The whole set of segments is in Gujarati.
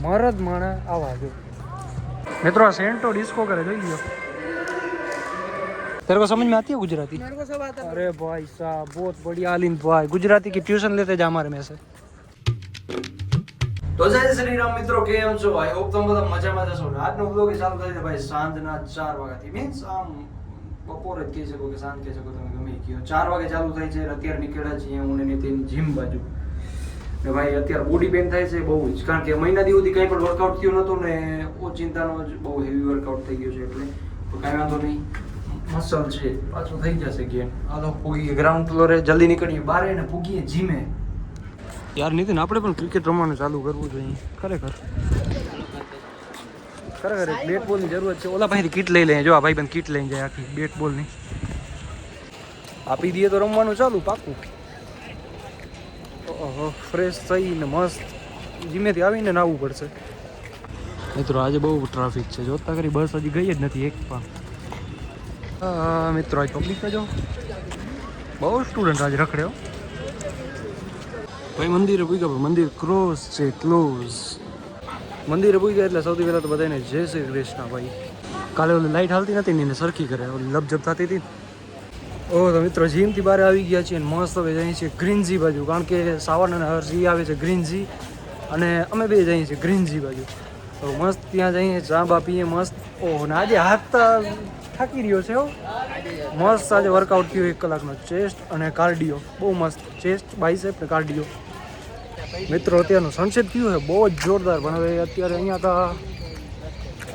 મરદ માણા આવા જો મિત્રો આ સેન્ટો ડિસ્કો કરે જોઈ લ્યો तेरे को समझ में आती है गुजराती मेरे को सब आता अरे भाई साहब बहुत बढ़िया आलिंद भाई गुजराती की ट्यूशन लेते जा हमारे में से તો જય શ્રી રામ મિત્રો કેમ છો આઈ હોપ તમે બધા મજામાં જશો ને આજનો વ્લોગ ચાલુ થાય છે ભાઈ સાંજના ચાર વાગ્યાથી મીન્સ આમ બપોરે જ કહી શકો કે સાંજ કહી શકો તમે ગમે એ કહો ચાર વાગે ચાલુ થાય છે અત્યારે નીકળ્યા છીએ હું ને નીતિન જીમ બાજુ ને ભાઈ અત્યારે બોડી પેન થાય છે બહુ જ. કારણ કે મહિના દિવસથી કંઈ પણ વર્કઆઉટ થયું નહોતું ને ઓ ચિંતાનો જ બહુ હેવી વર્કઆઉટ થઈ ગયો છે એટલે તો કાંઈ વાંધો નહીં. મસલ છે, પાછું થઈ જશે ગેમ હાલો પૂગીએ ગ્રાઉન્ડ ફ્લોરે જલ્દી નીકળીએ, બારે ને પૂગીએ જીમે યાર નીતિન, આપણે પણ ક્રિકેટ રમવાનું ચાલુ કરવું જોઈએ. ખરેખર. ખરેખર બેટ બોલની જરૂરત છે. ઓલા પાસેથી કીટ લઈ લઈએ જો આ ભાઈ કીટ લઈને જાય આખી બેટ બોલની આપી દઈએ તો રમવાનું ચાલુ પાકું. ફ્રેશ થઈને મસ્ત. ધીમેથી આવીને નાવું પડશે. મિત્રો આજે બહુ ટ્રાફિક છે. જોતા કરી બસ હજી ગઈ જ નથી એક પણ. મિત્રો આજ પબ્લિક જો. બહુ સ્ટુડન્ટ આજે રખડ્યો ભાઈ મંદિરે પૂગ્યા પણ મંદિર ક્રોસ છે ક્લોઝ મંદિરે પૂગ્યા એટલે સૌથી પહેલાં તો બધાને જય શ્રી કૃષ્ણ ભાઈ. કાલે ઓલી લાઇટ હાલતી નથી ને એને સરખી કરે ઓલી લપજપ થતી હતી ઓ તો મિત્રો, જીમથી બહાર આવી ગયા છીએ મસ્ત હવે જઈએ છીએ ગ્રીનજી બાજુ. કારણ કે સાવન અને હરજી આવે છે ગ્રીનજી અને અમે બે જઈએ છીએ ગ્રીનજી બાજુ. તો મસ્ત ત્યાં જઈએ, ચા બા મસ્ત. ઓહો ને આજે હાથ થાકી રહ્યો છે મસ્ત આજે વર્કઆઉટ થયું એક કલાકનો. ચેસ્ટ અને કાર્ડિયો. બહુ મસ્ત. ચેસ્ટ બાઇસેપ ને કાર્ડિયો. મિત્રો, અત્યારનું સનસેટ થયું છે. બહુ જ જોરદાર. પણ હવે અત્યારે અહીંયા તો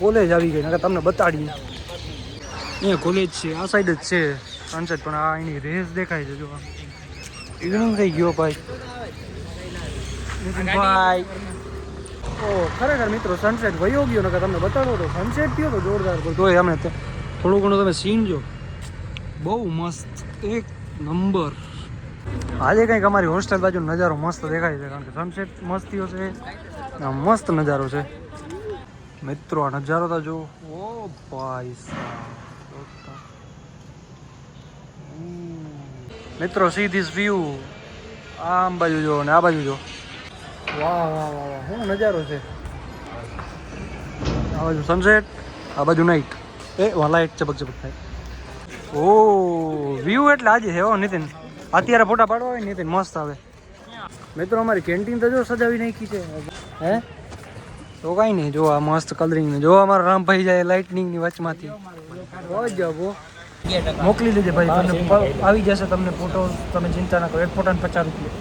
કોલેજ આવી ગઈ. નકર તમને બતાડીએ. અહીંયા કોલેજ છે, આ સાઈડ જ છે. સનસેટ પણ આ એની રેસ દેખાય છે જો ઇવનિંગ થઈ ગયો ભાઈ. ભાઈ ઓ ખરેખર મિત્રો સનસેટ વયો ગયો નકર તમને બતાડો તો સનસેટ થયો તો જોરદાર પણ તોય અમે થોડું ઘણું તમે સીન જો. બહુ મસ્ત એક નંબર. આજે કંઈક અમારી હોસ્ટેલ બાજુ નજારો મસ્ત દેખાય છે કારણ કે સનસેટ મસ્તીઓ છે. આ મસ્ત નજારો છે. મિત્રો આ નજારો તો જો ઓ ભાઈ સાહેબ. મિત્રો સી ધીસ વ્યૂ આમ બાજુ જો ને આ બાજુ જો વાહ વાહ વાહ વાહ. શું નજારો છે? આ બાજુ સનસેટ આ બાજુ નાઇટ એ વાહ લાઇટ ચબક ચબક થાય. ઓ વ્યૂ એટલે આજે છે હો નીતિન. અત્યારે ફોટા પાડવા હોય નીતિન મસ્ત આવે. મિત્રો અમારી કેન્ટીન તો જો સજાવી નાખી છે. હે? તો કાંઈ નહીં જો આ મસ્ત કલરિંગ ને જો અમારા રામભાઈ જાય લાઇટનિંગની વચમાંથી. ગજબ હો. મોકલી દેજે ભાઈ તમને આવી જશે તમને ફોટો તમે ચિંતા ના કરો. એક ફોટાને પચાસ રૂપિયા.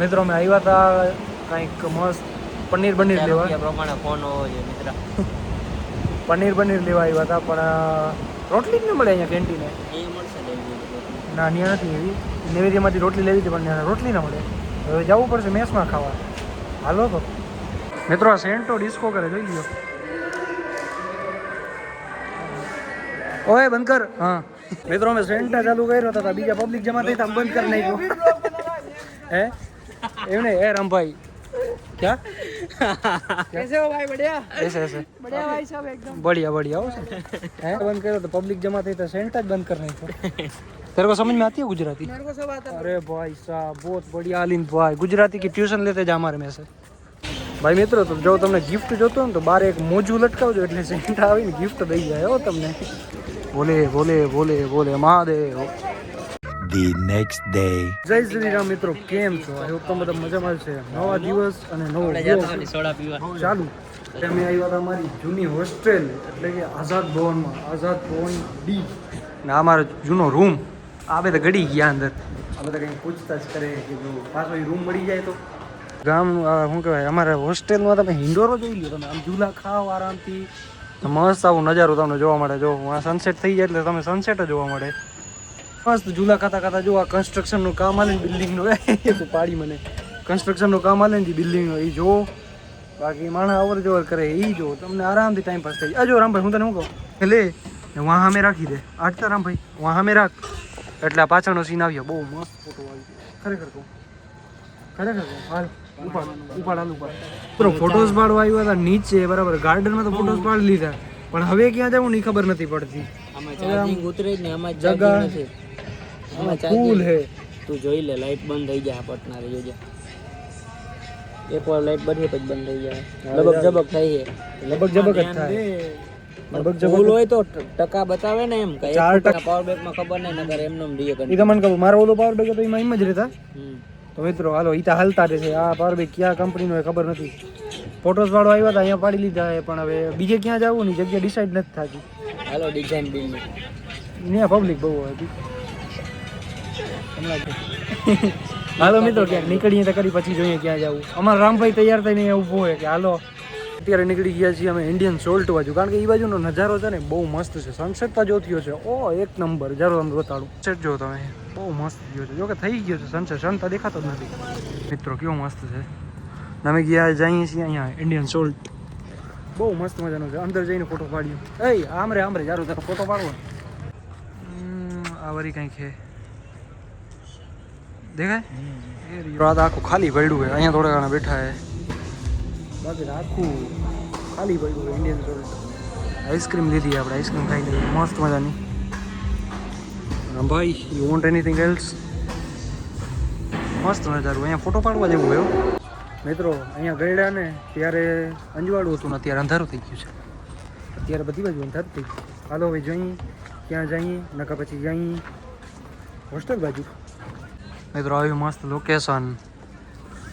મિત્રો અમે આવ્યા હતા કંઈક મસ્ત પનીર બનીર લેવા. પ્રમાણે ફોન હોવો જોઈએ મિત્ર. પનીર બનીર લેવા આવ્યા હતા પણ રોટલી જ ન મળે અહીંયા કેન્ટીને. ના ત્યાં નથી એવી. નેવેરીમાંથી રોટલી લેવી હતી પણ ત્યાં રોટલી ના મળે. હવે જવું પડશે મેસમાં ખાવા. હાલો તો. મિત્રો આ સેન્ટો ડિસ્કો કરે જોઈ લ્યો. ઓય બંધ કર હા મિત્રો અમે સેન્ટા ચાલુ કર્યો હતા બીજા પબ્લિક જમા થઈ તો આમ બંધ કરી નાખ્યો હે એમ નહીં હે રામભાઈ ક્યાં कैसे हो भाई बढ़िया એસે એસે बढ़िया भाई साहब एकदम बढ़िया बढ़िया हो हैं बंद करो तो पब्लिक जमा थी तो सेंटर बंद करना ही तेरे को समझ में आती है गुजराती मेरे को सब आता अरे भाई साहब बहुत बढ़िया आलिंद भाई गुजराती की ट्यूशन लेते जा हमारे में से ભાઈ મિત્રો જો તમને ગિફ્ટ જોતો હોય ને તો બારે એક મોજું લટકાવજો એટલે સેન્ટા આવીને ગિફ્ટ દઈ જાય હો તમને. બોલે બોલે બોલે બોલે મહાદેવ. ધી નેક્સ્ટ ડે જય શ્રી રામ મિત્રો કેમ છો? આઈ હોપ તમે બધા મજામાં છે. નવા દિવસ અને નવો ચાલુ. અમે આવ્યા હતા અમારી જૂની હોસ્ટેલ એટલે કે આઝાદ ભવનમાં આઝાદ ભવન ડી ને અમારો જૂનો રૂમ આ બધા ઘડી ગયા અંદર. આ બધા કંઈ પૂછતાછ કરે કે જો પાછો રૂમ મળી જાય તો? ગામ શું કહેવાય, અમારા હોસ્ટેલમાં તમે હિન્ડોરો જોઈ લો તમે. આમ ઝૂલા ખાઓ આરામથી. મસ્ત આવું નજારો તમને જોવા મળે. જો આ સનસેટ થઈ જાય એટલે તમે સનસેટ જ જોવા મળે. મસ્ત ઝૂલા ખાતા ખાતા જો આ કન્સ્ટ્રક્શનનું કામ હાલે ને બિલ્ડિંગનું એ તો પાડી મને. કન્સ્ટ્રક્શનનું કામ હાલે ને બિલ્ડિંગનું એ જો. બાકી માણસ અવર જવર કરે, એ જો. તમને આરામથી ટાઈમ પાસ થઈ જાય. જો, રામભાઈ, હું તને શું કહું? લે ને વાં સામે રાખી દે. આટતા રામભાઈ વાં સામે રાખ. એટલે આ પાછળનો સીન આવ્યો. બહુ મસ્ત ફોટો આવી ખરેખર કહું. ખરેખર કહું. હાલ. ઉપાડ ઉપાડ હાલ ઉપાડ મિત્રો ફોટોસ પાડવા આવ્યા હતા નીચે બરાબર. ગાર્ડનમાં તો ફોટોસ પાડી લીધા. પણ હવે ક્યાં જવું ની ખબર નથી પડતી. આમાં ચાર્જિંગ ઉતરે જ ને આમાં જગા. નથી. આમાં ફૂલ હે. તું જોઈ લે લાઈટ બંધ થઈ જાય પટના રે જોજે. એકવાર લાઈટ બધી પછી બંધ થઈ જાય. લબક જબક થાય છે. લબક જબક જ થાય. લબક જબક હોય તો ટકા બતાવે ને એમ કે પાવર બેંકમાં ખબર નહીં નગર એમને એમ રીએ એ તમને ખબર મારો ઓલો પાવર બેગ તો એમાં એમ જ રહેતા. તો મિત્રો હાલો ઈતા હાલતા રહેશે આ પારભાઈ ક્યાં કંપનીનો એ ખબર નથી. ફોટોસ વાળો આવ્યા હતા અહીંયા પાડી લીધા છે પણ હવે બીજે ક્યાં જવું ની જગ્યા ડિસાઈડ નથી થતી. હાલો ડિઝાઇન બિલ ત્યાં પબ્લિક બહુ હતી હાલો મિત્રો ક્યાંક નીકળીએ તો કરી પછી જોઈએ ક્યાં જવું. અમારા રામભાઈ તૈયાર થઈને ઊભો હોય કે હાલો. અત્યારે નીકળી ગયા છીએ અમે ઇન્ડિયન સોલ્ટ બાજુ. કારણ કે એ બાજુનો નજારો છે ને બહુ મસ્ત છે. સનસેટ તો જો થયો છે. ઓ એક નંબર. જરો તમને બતાડું સેટ જો તમે. બહુ મસ્ત થયો છે. જોકે થઈ ગયો છે સનસેટ સન તો દેખાતો જ નથી. મિત્રો કેવો મસ્ત છે. અમે ગયા જઈએ છીએ અહીંયા ઇન્ડિયન સોલ્ટ બહુ મસ્ત મજાનો છે. અંદર જઈને ફોટો પાડ્યો. એ આમ આમરે આમ રે જારો તારો ફોટો પાડવો આ વરી કંઈક છે. દેખાય? રાત આખું ખાલી પડ્યું છે. અહીંયા થોડા ઘણા બેઠા છે. બાકી આખું ખાલી પડ્યું છે ઇન્ડિયન સોલ્ટ આઈસ્ક્રીમ લીધી આપણે. આઈસ્ક્રીમ ખાઈ લીધી મસ્ત મજાની. હા ભાઈ યુ વોન્ટ એનીથિંગ એલ્સ મસ્ત નજારું અહીંયા ફોટો પાડવા જેવું ગયો મિત્રો અહીંયા ગયડા ને ત્યારે અંજવાળું હતું ને અત્યારે અંધારું થઈ ગયું છે. અત્યારે બધી બાજુ અંધારું થઈ ગયું. હાલો હવે જઈએ. ક્યાં જઈએ નકા પછી જઈએ. હોસ્ટેલ બાજુ. મિત્રો આવ્યું મસ્ત લોકેશન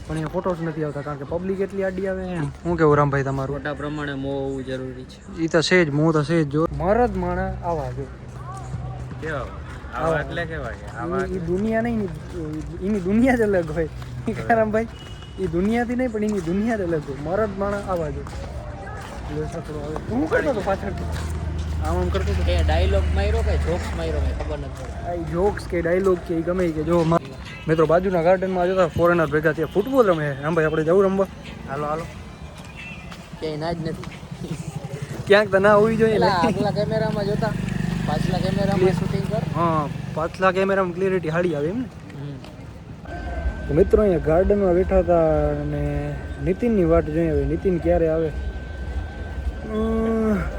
પણ અહીંયા ફોટોસ નથી આવતા કારણ કે પબ્લિક એટલી આડી આવે. હું શું કેવું રામભાઈ તમારું? ફોટા પ્રમાણે મો હોવું જરૂરી છે. એ તો છે જ મો તો છે જ જો. મારા જ માણા આવા જો. આવા એટલે કેવા એ દુનિયા નહીં એની દુનિયા જ અલગ હોય. રામભાઈ એ દુનિયાથી નહીં પણ એની દુનિયા જ અલગ હોય. મરદ માણસ આવા જો હું કરતો હતો પાછળથી આમ આમ કરતો હતો? એ ડાયલોગ માર્યો કે જોક્સ માર્યો કે ખબર નથી આ જોક્સ કે ડાયલોગ કે એ ગમે કે. જો મા- મિત્રો બાજુના ગાર્ડનમાં જોતા ફોરેનર ભેગા થયા. ફૂટબોલ રમે. રમભાઈ આપણે જવું રમવા? હાલો હાલો. ક્યાંય ના જ નથી. ક્યાંક તો ના હોવી જોઈએ. આગલા કેમેરામાં જોતા. પાછલા કેમેરામાં શૂટિંગ હા પાછલા કેમેરામાં ક્લિયરિટી હાડી આવે એમ ને. મિત્રો અહીંયા ગાર્ડનમાં બેઠા હતા અને નીતિનની વાટ જોઈએ હવે. નીતિન ક્યારે આવે?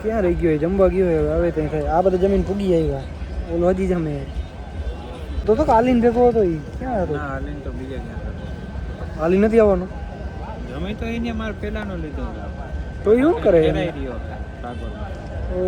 ક્યાં રહી ગયો હોય જમવા ગયો હવે આવે ત્યાં થાય. આ બધા જમીન પૂગી આવ્યા. ઓલો હજી જમે તો તો કાલીન ભેગો હતો એ ક્યાં હતો? આલીન તો બીજા ક્યાં હાલી નથી આવવાનો? જમે તો એને માર પેલાનો લીધો તો એ શું કરે ઓ